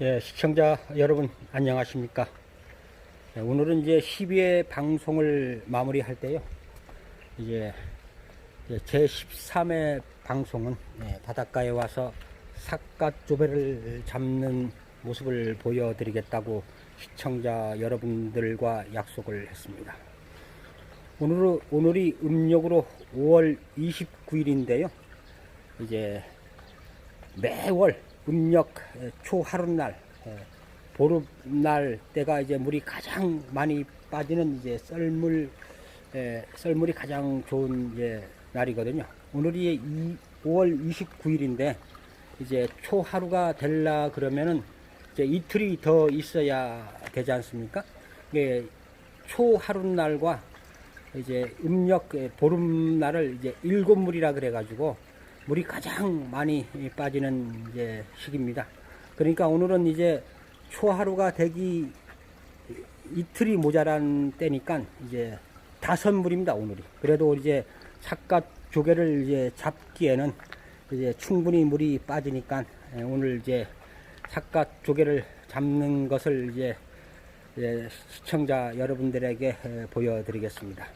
예, 시청자 여러분 안녕하십니까? 예, 오늘은 이제 12회 방송을 마무리할 때요. 이제 제 13회 방송은 예, 바닷가에 와서 삿갓조배를 잡는 모습을 보여드리겠다고 시청자 여러분들과 약속을 했습니다. 오늘, 오늘이 음력으로 5월 29일인데요. 이제 매월 음력 초하룻날 에, 보름날 때가 이제 물이 가장 많이 빠지는 이제 썰물 에, 썰물이 가장 좋은 이제 날이거든요. 오늘이 이 5월 29일인데 이제 초하루가 될라 그러면은 이제 이틀이 더 있어야 되지 않습니까? 이게 초하룻날과 이제 음력 에, 보름 날을 이제 일곱물이라 그래가지고 물이 가장 많이 빠지는 이제 시기입니다. 그러니까 오늘은 이제 초하루가 되기 이틀이 모자란 때니까 이제 다섯 물입니다 오늘이. 그래도 이제 삿갓 조개를 이제 잡기에는 이제 충분히 물이 빠지니까 예, 오늘 이제 삿갓 조개를 잡는 것을 이제 예, 시청자 여러분들에게 예, 보여드리겠습니다.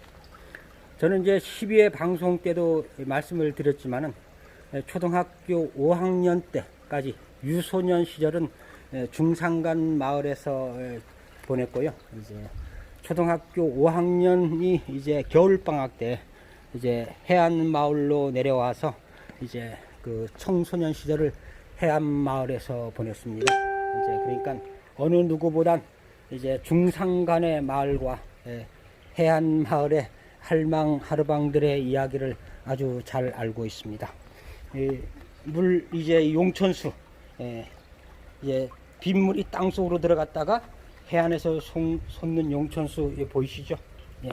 저는 이제 12회 방송 때도 말씀을 드렸지만은 예, 초등학교 5학년 때까지 유소년 시절은 예, 중산간 마을에서 예, 보냈고요. 이제 초등학교 5학년이 이제 겨울 방학 때 이제 해안 마을로 내려와서 이제 그 청소년 시절을 해안 마을에서 보냈습니다. 이제 그러니까 어느 누구보단 이제 중산간의 마을과 예, 해안 마을의 할망 하르방들의 이야기를 아주 잘 알고 있습니다. 이물 이제 용천수 예, 이제 빗물이 땅 속으로 들어갔다가 해안에서 솟- 솟는 용천수 예, 보이시죠? 예.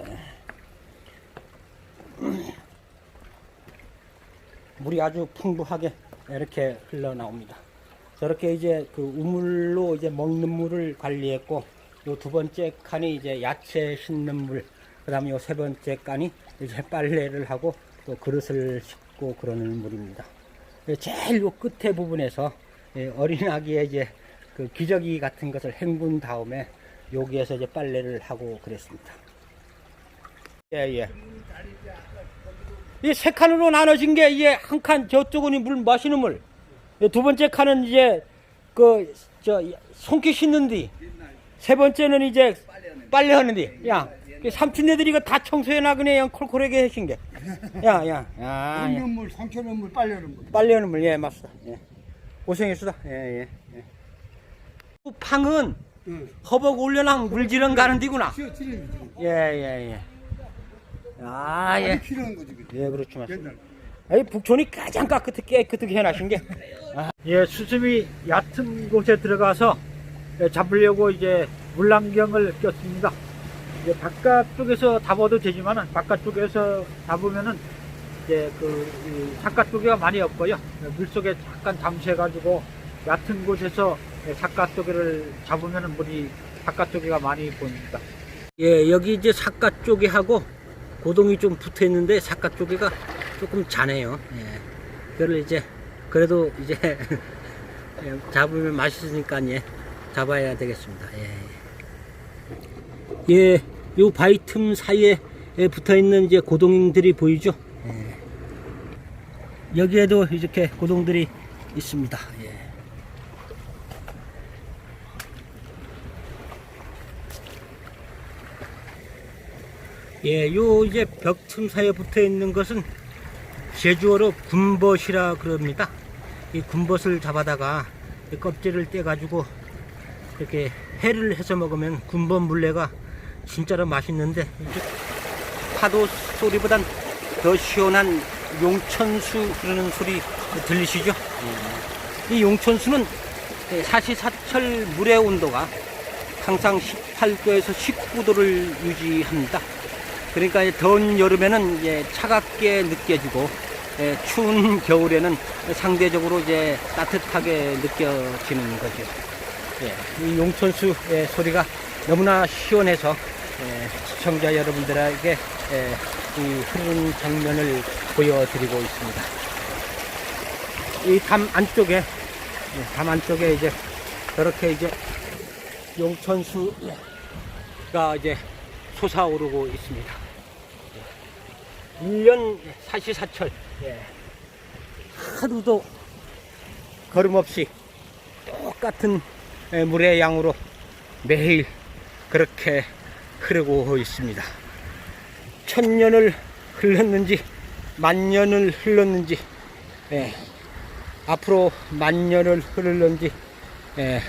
물이 아주 풍부하게 이렇게 흘러나옵니다. 저렇게 이제 그 우물로 이제 먹는 물을 관리했고 요 두 번째 칸이 이제 야채 씻는 물, 그 다음에 요 세 번째 칸이 이제 빨래를 하고 또 그릇을 씻고 그러는 물입니다. 예, 제일 요 끝에 부분에서 예, 어린 아기의 이제 그 기저귀 같은 것을 헹군 다음에 여기에서 이제 빨래를 하고 그랬습니다. 예, 예. 이 세 칸으로 나눠진 게 이게 한 칸 저쪽은 물 마시는 물. 이두 번째 칸은 이제 그 저 손기 씻는 뒤. 세 번째는 이제 빨래 하는 뒤. 야. 그 삼촌네들이 이거 다 청소해 나그네 그냥 콜콜하게 하신 게. 야, 야. 야, 야. 먹는 물, 상처는 물, 빨래는 물. 빨래 하는 물. 예, 맞습니다. 예. 고생했수다. 예, 예. 예. 그 팡은 응. 허벅 올려놔 물지른 가는 거지. 예, 예, 예. 아, 예. 필요한 거지. 그게. 예. 맞습니다. 옛날. 아이 북촌이 가장 깨끗하게 깨끗하게 해놨신 게. 아, 예, 수심이 얕은 곳에 들어가서 예, 잡으려고 이제 물안경을 꼈습니다. 이제 바깥쪽에서 잡아도 되지만은 바깥쪽에서 잡으면은 이제 그 삿갓조개가 많이 없고요. 물 속에 잠깐 잠수해가지고 얕은 곳에서 예, 삿갓조개를 잡으면은 물이 삿갓조개가 많이 보입니다. 예, 여기 이제 삿갓조개하고 고동이 좀 붙어 있는데 삿갓조개가 조금 자네요. 예. 그걸 이제 그래도 이제 예, 잡으면 맛있으니까 예, 잡아야 되겠습니다. 예. 예, 요 바위 틈 사이에 붙어 있는 이제 고동들이 보이죠? 예. 여기에도 이렇게 고동들이 있습니다. 예. 예, 요 이제 벽 틈 사이에 붙어 있는 것은 제주어로 군벗이라 그럽니다. 이 군벗을 잡아다가 이 껍질을 떼가지고 이렇게 회를 해서 먹으면 군벗 물레가 진짜로 맛있는데 파도 소리보단 더 시원한 용천수 그러는 소리 들리시죠? 예. 이 용천수는 사시사철 물의 온도가 항상 18도에서 19도를 유지합니다. 그러니까 더운 여름에는 차갑게 느껴지고 예, 추운 겨울에는 상대적으로 이제 따뜻하게 느껴지는 거죠. 예, 이 용천수의 소리가 너무나 시원해서 예, 시청자 여러분들에게 예, 이 흐르는 장면을 보여드리고 있습니다. 이 담 안쪽에 예, 담 안쪽에 이제 저렇게 이제 용천수가 이제 솟아오르고 있습니다. 1년 사시사철 예. 하루도 걸음없이 똑같은 예, 물의 양으로 매일 그렇게 흐르고 있습니다. 천년을 흘렀는지 만년을 흘렀는지 예, 앞으로 만년을 흐를는지 예,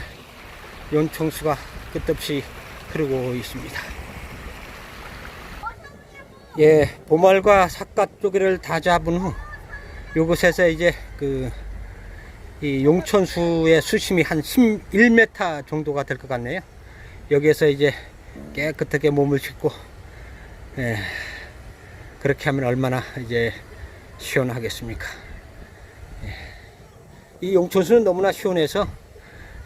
연청수가 끝없이 흐르고 있습니다. 예, 보말과 삿갓 쪼개를 다 잡은 후 요곳에서 이제 그 이 용천수의 수심이 한 11m 정도가 될 것 같네요. 여기에서 이제 깨끗하게 몸을 씻고 예, 그렇게 하면 얼마나 이제 시원하겠습니까? 예. 이 용천수는 너무나 시원해서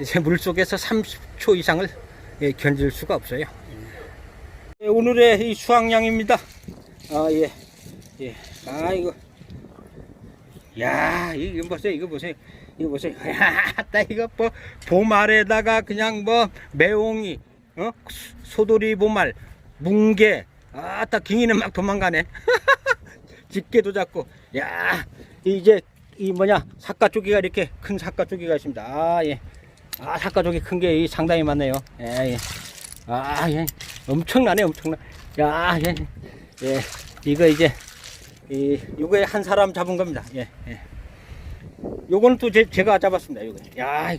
이제 물 속에서 30초 이상을 예, 견딜 수가 없어요. 예, 오늘의 이 수확량입니다. 아 예, 예, 아 이거, 야 이거 보세요, 이거 보세요. 이거 보세요. 야, 따 이거 뭐 보말에다가 그냥 뭐 매옹이, 어 소- 소돌이 보말, 뭉게, 아따 깅이는 막 도망가네. 집게도 잡고, 야 이제 이 뭐냐 삿갓 조기가 이렇게 큰 삿갓 조기가 있습니다. 아 예, 아 삿갓 조기 큰 게 상당히 많네요. 예, 예. 아 예, 엄청나네, 엄청나. 야 예, 예, 이거 이제 이 요거에 한 사람 잡은 겁니다. 예, 예. 요거는 또 제, 제가 잡았습니다. 요거. 야,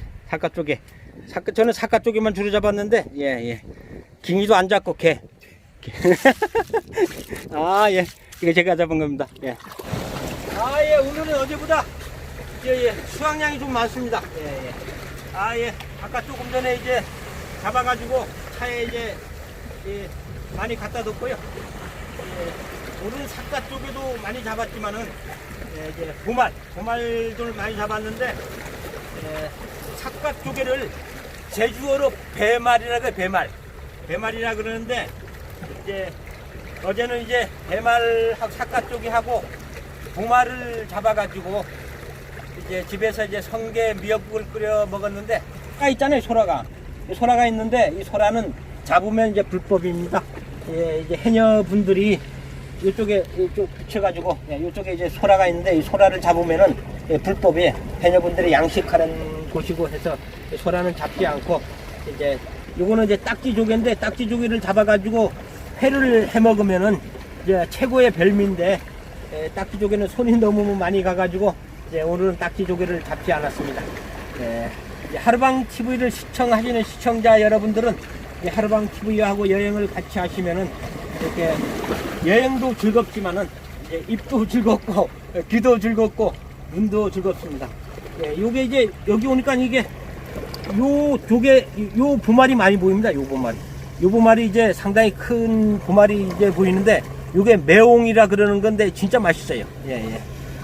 쪽에. 사카, 저는 사카 쪽에만 주로 잡았는데, 예, 예. 깅이도 안 잡고, 개. 개. 아, 예. 이거 제가 잡은 겁니다. 예. 아, 예. 오늘은 어제보다, 예, 예. 수확량이 좀 많습니다. 예, 예. 아, 예. 아까 조금 전에 이제 잡아가지고 차에 이제, 예, 많이 갖다 뒀고요. 예, 오늘 삿갓 쪽에도 많이 잡았지만은, 예, 이제 보말, 보말들 많이 잡았는데 예, 삿갓 조개를 제주어로 배말이라 그래 배말, 배말이라 그러는데 이제 어제는 이제 배말하고 삿갓 조개 하고 보말을 잡아가지고 이제 집에서 이제 성게 미역국을 끓여 먹었는데 소라 있잖아요 소라가. 이 소라가 있는데 이 소라는 잡으면 이제 불법입니다. 예, 이제 해녀분들이 이쪽에 이쪽 붙여가지고 예, 이쪽에 이제 소라가 있는데 이 소라를 잡으면은 예, 불법이 해녀분들이 양식하는 곳이고 해서 이 소라는 잡지 않고 이제 요거는 이제 딱지조개인데 딱지조개를 잡아가지고 회를 해 먹으면은 이제 최고의 별미인데 예, 딱지조개는 손이 너무 많이 가가지고 이제 오늘은 딱지조개를 잡지 않았습니다. 하루방 TV를 시청하시는 시청자 여러분들은 이 하루방 TV하고 여행을 같이 하시면은 이렇게 여행도 즐겁지만은 이제 입도 즐겁고 예, 귀도 즐겁고 눈도 즐겁습니다. 예, 요게 이제 여기 오니까 이게 요 조개 요 보말이 많이 보입니다. 요 보말이. 요 보말이 이제 상당히 큰 보말이 이제 보이는데 요게 매옹이라 그러는 건데 진짜 맛있어요. 예, 예.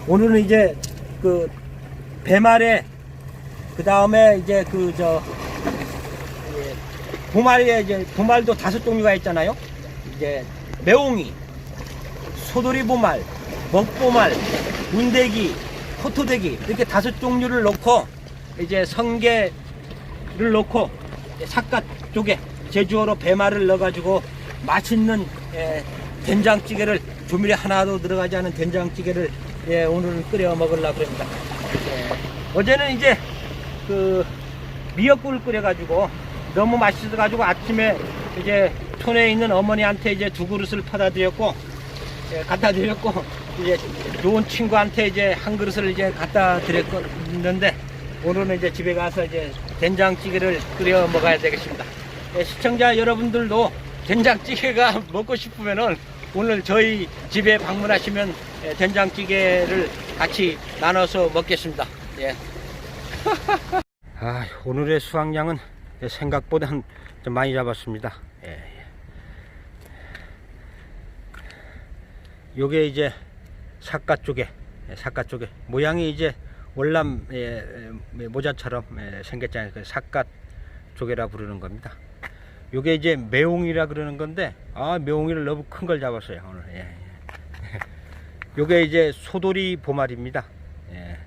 오늘은 이제 그 배말에 그 다음에 이제 그 저 보말에 이제 보말도 다섯 종류가 있잖아요. 이제 매옹이, 소돌이 보말, 먹보말, 문대기, 호토대기 이렇게 다섯 종류를 넣고 이제 성게를 넣고 삿갓 쪽에 제주어로 배말을 넣어가지고 맛있는 예, 된장찌개를 조미료 하나도 들어가지 않은 된장찌개를 예, 오늘 끓여 먹으려고 그럽니다. 예, 어제는 이제 그 미역국을 끓여가지고 너무 맛있어가지고 아침에 이제 촌에 있는 어머니한테 이제 두 그릇을 퍼다 드렸고 예, 갖다 드렸고 이제 좋은 친구한테 이제 한 그릇을 이제 갖다 드렸는데 오늘은 이제 집에 가서 이제 된장찌개를 끓여 먹어야 되겠습니다. 예, 시청자 여러분들도 된장찌개가 먹고 싶으면은 오늘 저희 집에 방문하시면 예, 된장찌개를 같이 나눠서 먹겠습니다. 예. 아, 오늘의 수확량은 생각보다 좀 많이 잡았습니다. 예, 예. 요게 이제 삿갓 쪽에, 예, 삿갓 쪽에 모양이 이제 월남 예, 예, 모자처럼 예, 생겼잖아요. 그 삿갓 조개라 부르는 겁니다. 요게 이제 매옹이라 그러는 건데 아 매옹이를 너무 큰 걸 잡았어요 오늘. 예, 예. 요게 이제 소돌이 보말입니다. 예.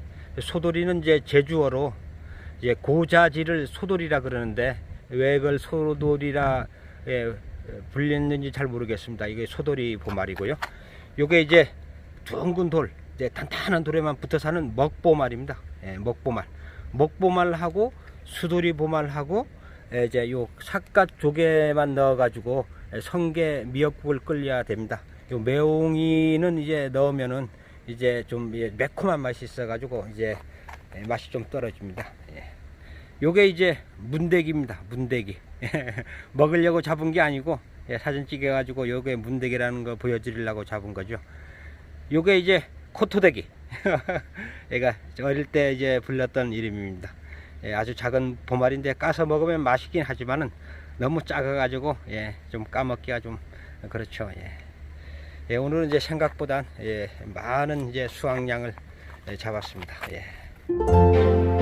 소돌이는 이제 제주어로 이제 고자지를 소돌이라 그러는데 왜 그걸 소돌이라 예, 불렸는지 잘 모르겠습니다. 이게 소돌이 보말이고요. 요게 이제 둥근 돌, 이제 탄탄한 돌에만 붙어 사는 먹보말입니다. 예, 먹보말. 먹보말하고 수돌이 보말하고 예, 이제 요 삿갓 조개만 넣어가지고 예, 성게 미역국을 끓여야 됩니다. 요 매웅이는 이제 넣으면은 이제 좀 예, 매콤한 맛이 있어가지고 이제 예, 맛이 좀 떨어집니다. 예. 요게 이제 문대기입니다. 문대기. 먹으려고 잡은 게 아니고 예, 사진 찍어가지고 요게 문대기라는 거 보여드리려고 잡은 거죠. 요게 이제 코토대기. 얘가 어릴 때 이제 불렀던 이름입니다. 예, 아주 작은 보말인데 까서 먹으면 맛있긴 하지만은 너무 작아 가지고 예, 좀 까먹기가 좀 그렇죠. 예. 예, 오늘은 이제 생각보다 예, 많은 이제 수확량을 예, 잡았습니다. 예.